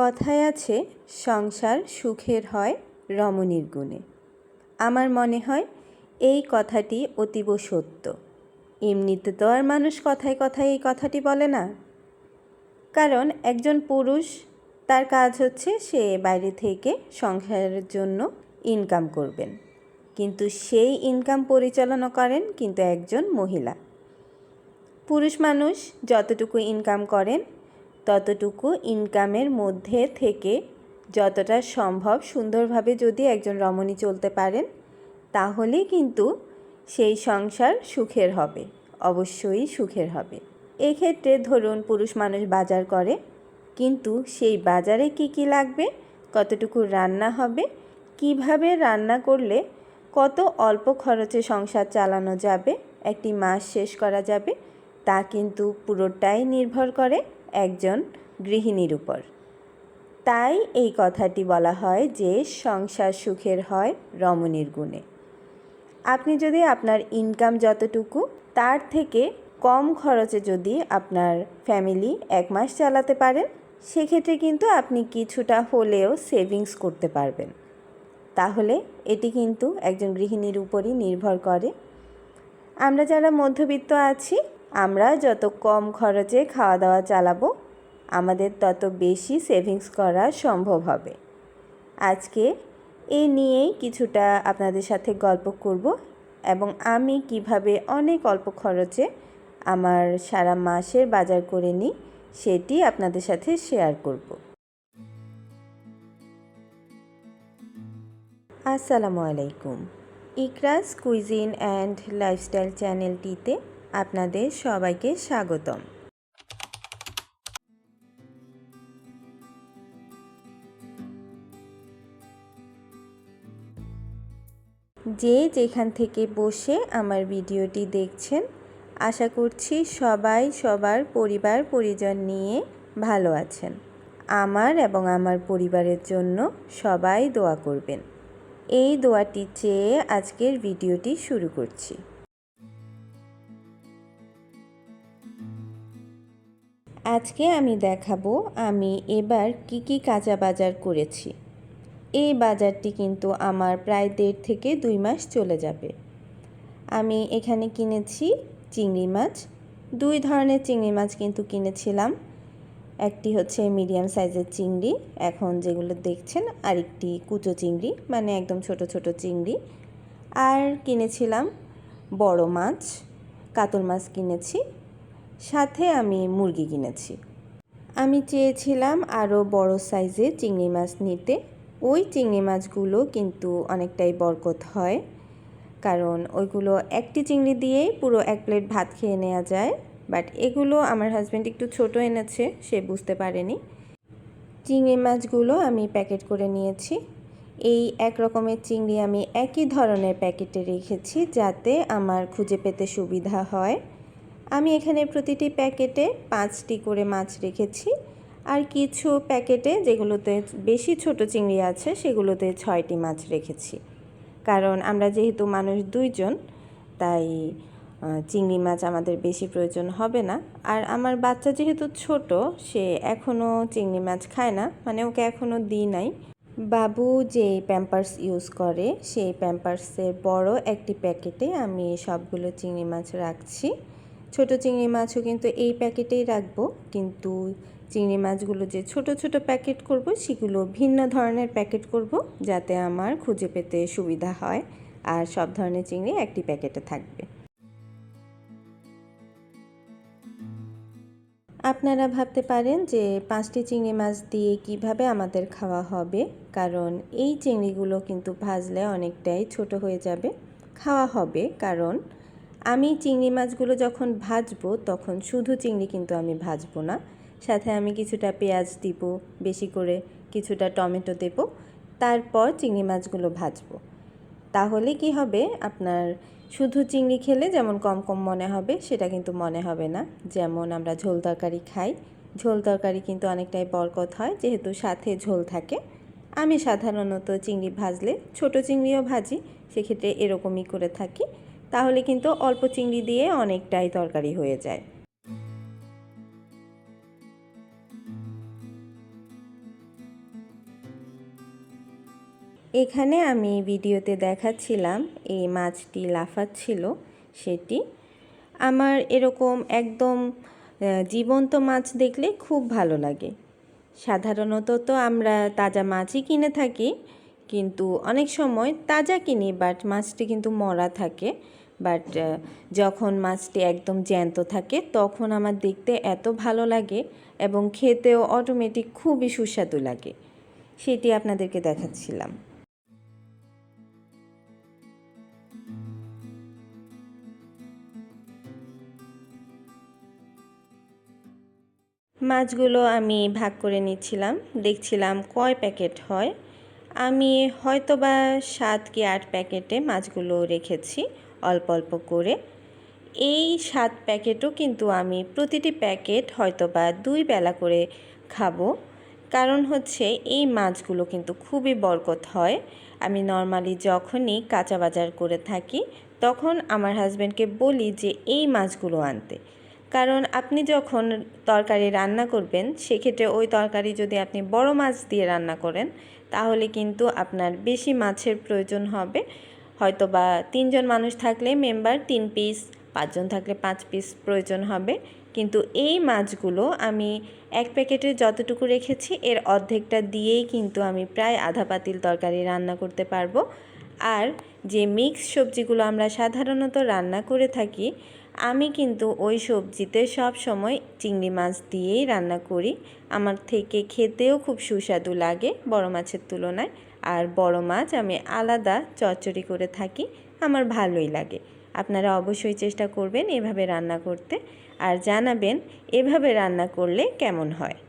কথায় আছে, সংসার সুখের হয় রমণীর গুণে। আমার মনে হয়, এই কথাটি অতীব সত্য। এমনিতে তো আর মানুষ কথায় কথায় এই কথাটি বলে না। কারণ একজন পুরুষ, তার কাজ হচ্ছে সে বাইরে থেকে সংসারের জন্য ইনকাম করবেন। কিন্তু সেই ইনকাম পরিচালনা করেন কিন্তু একজন মহিলা। পুরুষ মানুষ যতটুকু ইনকাম করেন ততটুকু ইনকামের মধ্যে থেকে যতটা সম্ভব সুন্দরভাবে যদি একজন রমণী চলতে পারেন তাহলে কিন্তু সেই সংসার সুখের হবে, অবশ্যই সুখের হবে। এক্ষেত্রে ধরুন পুরুষ মানুষ বাজার করে, কিন্তু সেই বাজারে কি কি লাগবে, কতটুকু রান্না হবে, কীভাবে রান্না করলে কত অল্প খরচে সংসার চালানো যাবে, একটি মাস শেষ করা যাবে, তা কিন্তু পুরোটাই নির্ভর করে একজন গৃহিণীর উপর। তাই এই কথাটি বলা হয় যে সংসার সুখের হয় রমণীর গুণে। আপনি যদি আপনার ইনকাম যতটুকু, তার থেকে কম খরচে যদি আপনার ফ্যামিলি এক মাস চালাতে পারেন, সেক্ষেত্রে কিন্তু আপনি কিছুটা হলেও সেভিংস করতে পারবেন। তাহলে এটি কিন্তু একজন গৃহিণীর উপরই নির্ভর করে। আমরা যারা মধ্যবিত্ত আছি আমরা যত কম খরচে খাওয়া দাওয়া চালাবো, আমাদের তত বেশি সেভিংস করা সম্ভব হবে। আজকে এ নিয়েই কিছুটা আপনাদের সাথে গল্প করব এবং আমি কীভাবে অনেক অল্প খরচে আমার সারা মাসের বাজার করে নিই সেটি আপনাদের সাথে শেয়ার করব। আসসালামু আলাইকুম। ইকরাস কুইজিন অ্যান্ড লাইফস্টাইল চ্যানেলটিতে আপনাদের সবাইকে স্বাগতম। যে যেখান থেকে বসে আমার ভিডিওটি দেখছেন, আশা করছি সবাই, সবার পরিবার, পরিজন নিয়ে ভালো আছেন। আমার এবং আমার পরিবারের জন্য সবাই দোয়া করবেন। এই দোয়াটি চেয়ে আজকের ভিডিওটি শুরু করছি। আজকে আমি দেখাবো আমি এবার কি কি কাঁচা বাজার করেছি। এই বাজারটি কিন্তু আমার প্রায় দেড় থেকে দুই মাস চলে যাবে। আমি এখানে কিনেছি চিংড়ি মাছ। দুই ধরনের চিংড়ি মাছ কিন্তু কিনেছিলাম। একটি হচ্ছে মিডিয়াম সাইজের চিংড়ি, এখন যেগুলো দেখছেন আরেকটি কুচো চিংড়ি মানে একদম ছোট ছোট চিংড়ি। আর কিনেছিলাম বড় মাছ, কাতল মাছ কিনেছি। সাথে আমি মুরগি কিনেছি। আমি চেয়েছিলাম আরও বড় সাইজের চিংড়ি মাছ নিতে। ওই চিংড়ি মাছগুলো কিন্তু অনেকটাই বরকত হয়, কারণ ওইগুলো একটি চিংড়ি দিয়েই পুরো এক প্লেট ভাত খেয়ে নেওয়া যায়। বাট এগুলো আমার হাজব্যান্ড একটু ছোট এনেছে, সে বুঝতে পারেনি। চিংড়ি মাছগুলো আমি প্যাকেট করে নিয়েছি। এই এক রকমের চিংড়ি আমি একই ধরনের প্যাকেটে রেখেছি যাতে আমার খুঁজে পেতে সুবিধা হয়। আমি এখানে প্রতিটি প্যাকেটে পাঁচটি করে মাছ রেখেছি। আর কিছু প্যাকেটে যেগুলোতে বেশি ছোট চিংড়ি আছে, সেগুলোতে ছয়টি মাছ রেখেছি। কারণ আমরা যেহেতু মানুষ দুইজন, তাই চিংড়ি মাছ আমাদের বেশি প্রয়োজন হবে না। আর আমার বাচ্চা যেহেতু ছোট, সে এখনও চিংড়ি মাছ খায় না মানে ওকে এখনও দিই নাই। বাবু যে প্যাম্পার্স ইউজ করে, সেই প্যাম্পার্সের বড় একটি প্যাকেটে আমি সবগুলো চিংড়ি মাছ রাখছি। ছোট চিংড়ি মাছও কিন্তু এই প্যাকেটেই রাখব। কিন্তু চিংড়ি মাছগুলো যে ছোট ছোট প্যাকেট করব, সেগুলো ভিন্ন ধরনের প্যাকেট করব, যাতে আমার খুঁজে পেতে সুবিধা হয়। আর সব ধরনের চিংড়ি একটি প্যাকেটে থাকবে। আপনারা ভাবতে পারেন যে পাঁচটি চিংড়ি মাছ দিয়ে কীভাবে আমাদের খাওয়া হবে, কারণ এই চিংড়িগুলো কিন্তু ভাজলে অনেকটাই ছোট হয়ে যাবে। খাওয়া হবে, কারণ আমি চিংড়ি মাছগুলো যখন ভাজবো, তখন শুধু চিংড়ি কিন্তু আমি ভাজবো না। সাথে আমি কিছুটা পেঁয়াজ দিব, বেশি করে কিছুটা টমেটো দেব, তারপর চিংড়ি মাছগুলো ভাজবো। তাহলে কি হবে? আপনার শুধু চিংড়ি খেলে যেমন কম কম মনে হবে, সেটা কিন্তু মনে হবে না। যেমন আমরা ঝোল তরকারি খাই, ঝোল তরকারি কিন্তু অনেকটাই বরকত হয়, যেহেতু সাথে ঝোল থাকে। আমি সাধারণত চিংড়ি ভাজলে, ছোট চিংড়িও ভাজি, সেক্ষেত্রে এরকমই করে থাকি। তাহলে কিন্তু অল্প চিংড়ি দিয়ে অনেকটাই তরকারি হয়ে যায়। এখানে আমি ভিডিওতে দেখাচ্ছিলাম এই মাছটি লাফাচ্ছিল সেটি। আমার এরকম একদম জীবন্ত মাছ দেখলে খুব ভালো লাগে। সাধারণত তো আমরা তাজা মাছই কিনে থাকি কিন্তু অনেক সময় তাজা কিনি বাট মাছটি কিন্তু মরা থাকে। বাট যখন মাছটি একদম জ্যান্ত থাকে, তখন আমার দেখতে এত ভালো লাগে এবং খেতেও অটোমেটিক খুবই সুস্বাদু লাগে। সেটি আপনাদেরকে দেখাচ্ছিলাম। মাছগুলো আমি ভাগ করে নিচ্ছিলাম। দেখছিলাম কয় প্যাকেট হয়। আমি হয়তো বা সাত কি আট প্যাকেটে মাছগুলো রেখেছি, অল্প অল্প করে। এই সাত প্যাকেটও কিন্তু আমি প্রতিটি প্যাকেট হয়তো বা দুই বেলা করে খাব। কারণ হচ্ছে এই মাছগুলো কিন্তু খুবই বরকত হয়। আমি নর্মালি যখনই কাঁচা বাজার করে থাকি, তখন আমার হাজব্যান্ডকে বলি যে, এই মাছগুলো আনতে। কারণ আপনি যখন তরকারি রান্না করবেন, সেক্ষেত্রে ওই তরকারি যদি আপনি বড় মাছ দিয়ে রান্না করেন তাহলে কিন্তু আপনার বেশি মাছের প্রয়োজন হবে। হয়তো বা তিনজন মানুষ থাকলে মেম্বার তিন পিস পাঁচজন থাকলে পাঁচ পিস প্রয়োজন হবে। কিন্তু এই মাছগুলো আমি এক প্যাকেটে যতটুকু রেখেছি, এর অর্ধেকটা দিয়েই কিন্তু আমি প্রায় আধা পাতিল তরকারি রান্না করতে পারব। আর যে মিক্স সবজিগুলো আমরা সাধারণত রান্না করে থাকি আমি কিন্তু ওই সবজিতে সব সময় চিংড়ি মাছ দিয়েই রান্না করি। আমার থেকে খেতেও খুব সুস্বাদু লাগে বড় মাছের তুলনায়। আর বড় মাছ আমি আলাদা চচ্চড়ি করে থাকি, আমার ভালোই লাগে। আপনারা অবশ্যই চেষ্টা করবেন এভাবে রান্না করতে। আর জানাবেন এভাবে রান্না করলে কেমন হয়।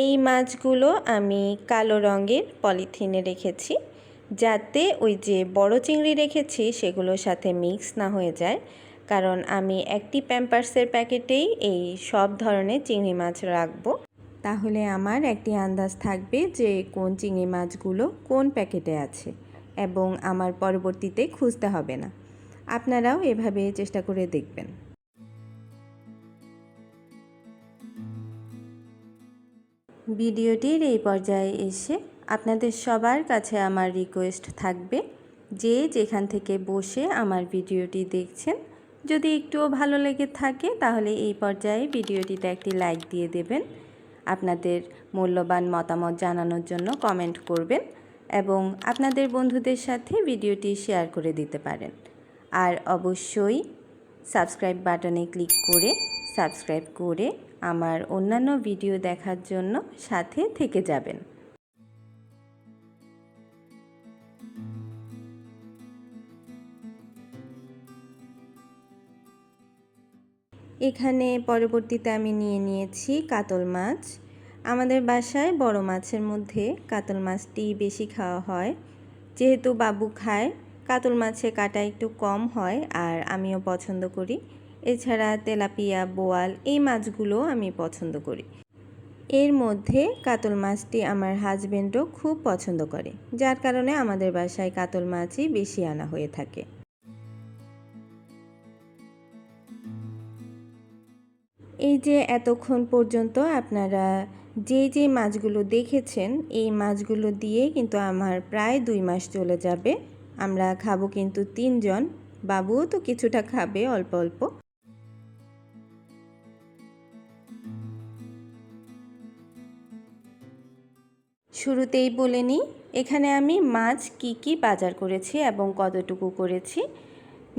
এই মাছগুলো আমি কালো রঙের পলিথিনে রেখেছি যাতে ওই যে বড় চিংড়ি রেখেছি সেগুলোর সাথে মিক্স না হয়ে যায়। কারণ আমি একটি প্যাম্পার্সের প্যাকেটেই এই সব ধরনের চিংড়ি মাছ রাখব। তাহলে আমার একটি আন্দাজ থাকবে যে কোন চিংড়ি মাছগুলো কোন প্যাকেটে আছে এবং আমার পরবর্তীতে খুঁজতে হবে না। আপনারাও এভাবে চেষ্টা করে দেখবেন। ভিডিওটির এই পর্যায়ে এসে আপনাদের সবার কাছে আমার রিকোয়েস্ট থাকবে যে যেখান থেকে বসে আমার ভিডিওটি দেখছেন, যদি একটুও ভালো লেগে থাকে তাহলে এই পর্যায়ে ভিডিওটিতে একটি লাইক দিয়ে দেবেন, আপনাদের মূল্যবান মতামত জানানোর জন্য কমেন্ট করবেন এবং আপনাদের বন্ধুদের সাথে ভিডিওটি শেয়ার করে দিতে পারেন। আর অবশ্যই সাবস্ক্রাইব বাটনে ক্লিক করে সাবস্ক্রাইব করে আমার অন্যান্য ভিডিও দেখার জন্য সাথে থেকে যাবেন। এখানে পরবর্তীতে আমি নিয়ে নিয়েছি কাতল মাছ। আমাদের বাসায় বড় মাছের মধ্যে কাতল মাছটি বেশি খাওয়া হয়। যেহেতু বাবু খায়, কাতল মাছে কাটা একটু কম হয় আর আমিও পছন্দ করি। এছাড়া তেলাপিয়া, বোয়াল এই মাছগুলো আমি পছন্দ করি। এর মধ্যে কাতল মাছটি আমার হাজবেন্ডও খুব পছন্দ করে, যার কারণে আমাদের বাসায় কাতল মাছই বেশি আনা হয়ে থাকে। এই যে এতক্ষণ পর্যন্ত আপনারা যে যে মাছগুলো দেখেছেন, এই মাছগুলো দিয়ে কিন্তু আমার প্রায় দুই মাস চলে যাবে। আমরা খাব কিন্তু তিনজন, বাবুও তো কিছুটা খাবে অল্প অল্প। শুরুতেই বলে নিই এখানে আমি মাছ কি কি বাজার করেছি এবং কতটুকু করেছি?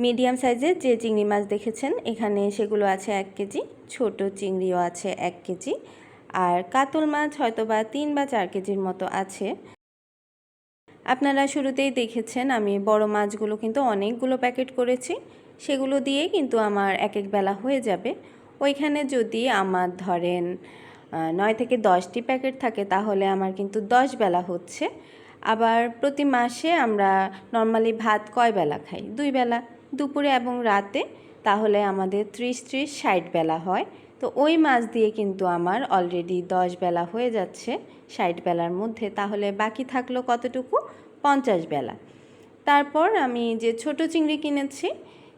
মিডিয়াম সাইজের যে চিংড়ি মাছ দেখেছেন, এখানে সেগুলো আছে এক কেজি, ছোট চিংড়িও আছে এক কেজি, আর কাতল মাছ হয়তো বা তিন বা চার কেজির মতো আছে। আপনারা শুরুতেই দেখেছেন, আমি বড় মাছগুলো কিন্তু অনেকগুলো প্যাকেট করেছি, সেগুলো দিয়ে কিন্তু আমার এক এক বেলা হয়ে যাবে। ওইখানে যদি আমার ধরেন নয় থেকে দশটি প্যাকেট থাকে, তাহলে আমার কিন্তু দশ বেলা হচ্ছে। আবার প্রতি মাসে আমরা নর্মালি ভাত কয় বেলা খাই? দুই বেলা। দুপুরে এবং রাতে, তাহলে আমাদের ত্রিশ ত্রিশ ষাট বেলা হয়। তো ওই মাছ দিয়ে কিন্তু আমার অলরেডি দশ বেলা হয়ে যাচ্ছে ষাট বেলার মধ্যে। তাহলে বাকি থাকল কতটুকু? পঞ্চাশ বেলা। তারপর আমি যে ছোট চিংড়ি কিনেছি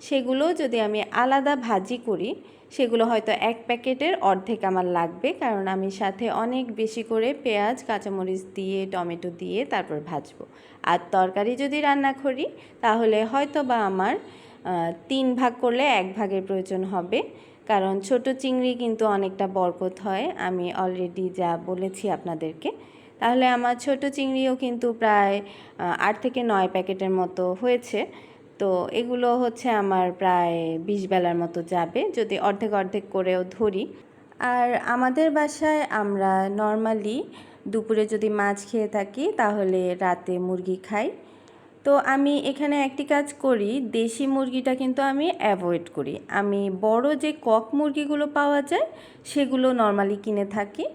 সেগুলো যদি আমি আলাদা ভাজি করি, সেগুলো হয়তো এক প্যাকেটের অর্ধেক আমার লাগবে, কারণ আমি সাথে অনেক বেশি করে পেঁয়াজ, কাঁচামরিচ দিয়ে, টমেটো দিয়ে তারপর ভাজবো। আর তরকারি যদি রান্না করি, তাহলে হয়তো বা আমার তিন ভাগ করলে এক ভাগের প্রয়োজন হবে, কারণ ছোট চিংড়ি কিন্তু অনেকটা বরকত হয়, আমি অলরেডি যা বলেছি আপনাদেরকে। তাহলে আমার ছোট চিংড়িও কিন্তু প্রায় আট থেকে নয় প্যাকেটের মতো হয়েছে। তো এগুলো হচ্ছে আমার প্রায় বিশ বেলার মতো যাবে, যদি অর্ধেক অর্ধেক করেও ধরি। আর আমাদের বাসায় আমরা নর্মালি দুপুরে যদি মাছ খেয়ে থাকি, তাহলে রাতে মুরগি খাই। তো আমি এখানে একটি কাজ করি, দেশি মুরগিটা কিন্তু আমি অ্যাভয়েড করি। আমি বড় যে কক মুরগিগুলো পাওয়া যায়, সেগুলো নর্মালি কিনে থাকি।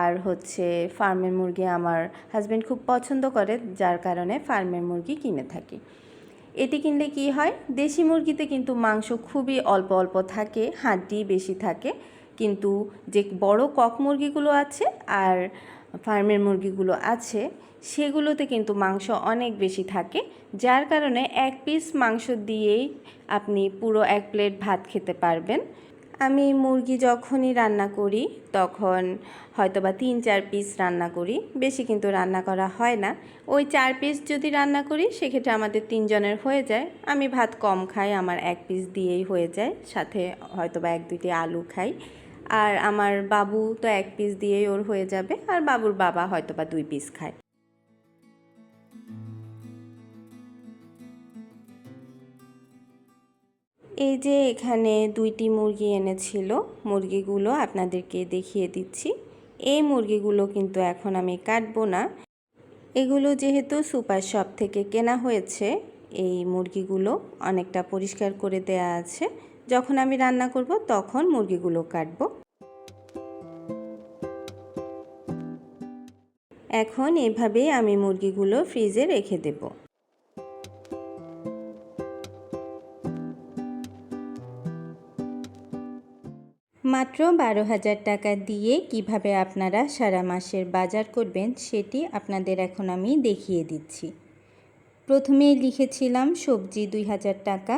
আর হচ্ছে ফার্মের মুরগি আমার হাজব্যান্ড খুব পছন্দ করে, যার কারণে ফার্মের মুরগি কিনে থাকি। এটি কিনলে কি হয়? দেশি মুরগিতে কিন্তু মাংস খুবই অল্প অল্প থাকে, হাড্ডি বেশি থাকে। কিন্তু যে বড় কক মুরগিগুলো আছে আর ফার্মের মুরগিগুলো আছে, সেগুলোতে কিন্তু মাংস অনেক বেশি থাকে। যার কারণে এক পিস মাংস দিয়েই আপনি পুরো এক প্লেট ভাত খেতে পারবেন। আমি মুরগি যখনই রান্না করি, তখন হয়তোবা তিন, চার পিস রান্না করি। বেশি কিন্তু রান্না করা হয় না। ওই চার পিস যদি রান্না করি, সেক্ষেত্রে আমাদের তিনজনের হয়ে যায়। আমি ভাত কম খাই, আমার এক পিস দিয়েই হয়ে যায়। সাথে হয়তোবা এক, দুইটি আলু খাই। আর আমার বাবু তো এক পিস দিয়েই ওর হয়ে যাবে। আর বাবুর বাবা হয়তোবা দুই পিস খায়। এই যে এখানে দুইটি মুরগি এনেছিল, মুরগিগুলো আপনাদেরকে দেখিয়ে দিচ্ছি। এই মুরগিগুলো কিন্তু এখন আমি কাটবো না। এগুলো যেহেতু সুপার শপ থেকে কেনা হয়েছে, এই মুরগিগুলো অনেকটা পরিষ্কার করে দেয়া আছে। যখন আমি রান্না করব, তখন মুরগিগুলো কাটবো। এখন এভাবেই আমি মুরগিগুলো ফ্রিজে রেখে দেবো। মাত্র বারো হাজার টাকা দিয়ে কীভাবে আপনারা সারা মাসের বাজার করবেন সেটি আপনাদের এখন আমি দেখিয়ে দিচ্ছি। প্রথমে লিখেছিলাম সবজি দুই হাজার টাকা,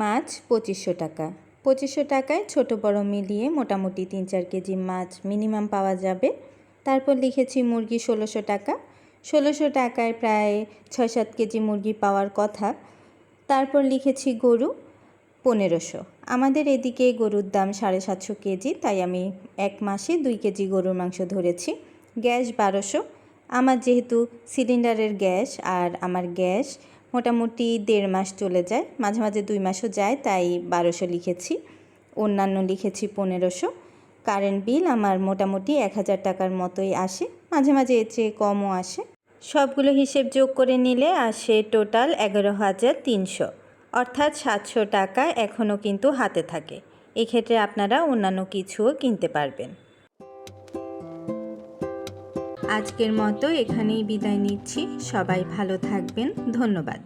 মাছ পঁচিশশো টাকা। পঁচিশশো টাকায় ছোট বড় মিলিয়ে মোটামুটি তিন চার কেজি মাছ মিনিমাম পাওয়া যাবে। তারপর লিখেছি মুরগি ষোলোশো টাকা। ষোলোশো টাকায় প্রায় ছয় সাত কেজি মুরগি পাওয়ার কথা। তারপর লিখেছি গরু পনেরোশো। আমাদের এদিকে গরুর দাম সাড়ে সাতশো কেজি, তাই আমি এক মাসে দুই কেজি গরুর মাংস ধরেছি। গ্যাস বারোশো। আমার যেহেতু সিলিন্ডারের গ্যাস আর আমার গ্যাস মোটামুটি দেড় মাস চলে যায়, মাঝে মাঝে দুই মাসও যায়, তাই বারোশো লিখেছি। অন্যান্য লিখেছি পনেরোশো। কারেন্ট বিল আমার মোটামুটি এক হাজার টাকার মতোই আসে, মাঝে মাঝে এর চেয়ে কমও আসে। সবগুলো হিসেব যোগ করে নিলে আসে টোটাল এগারো হাজার তিনশো। অর্থাৎ সাতশো টাকা এখনও কিন্তু হাতে থাকে। এক্ষেত্রে আপনারা অন্যান্য কিছুও কিনতে পারবেন। আজকের মতো এখানেই বিদায় নিচ্ছি। সবাই ভালো থাকবেন। ধন্যবাদ।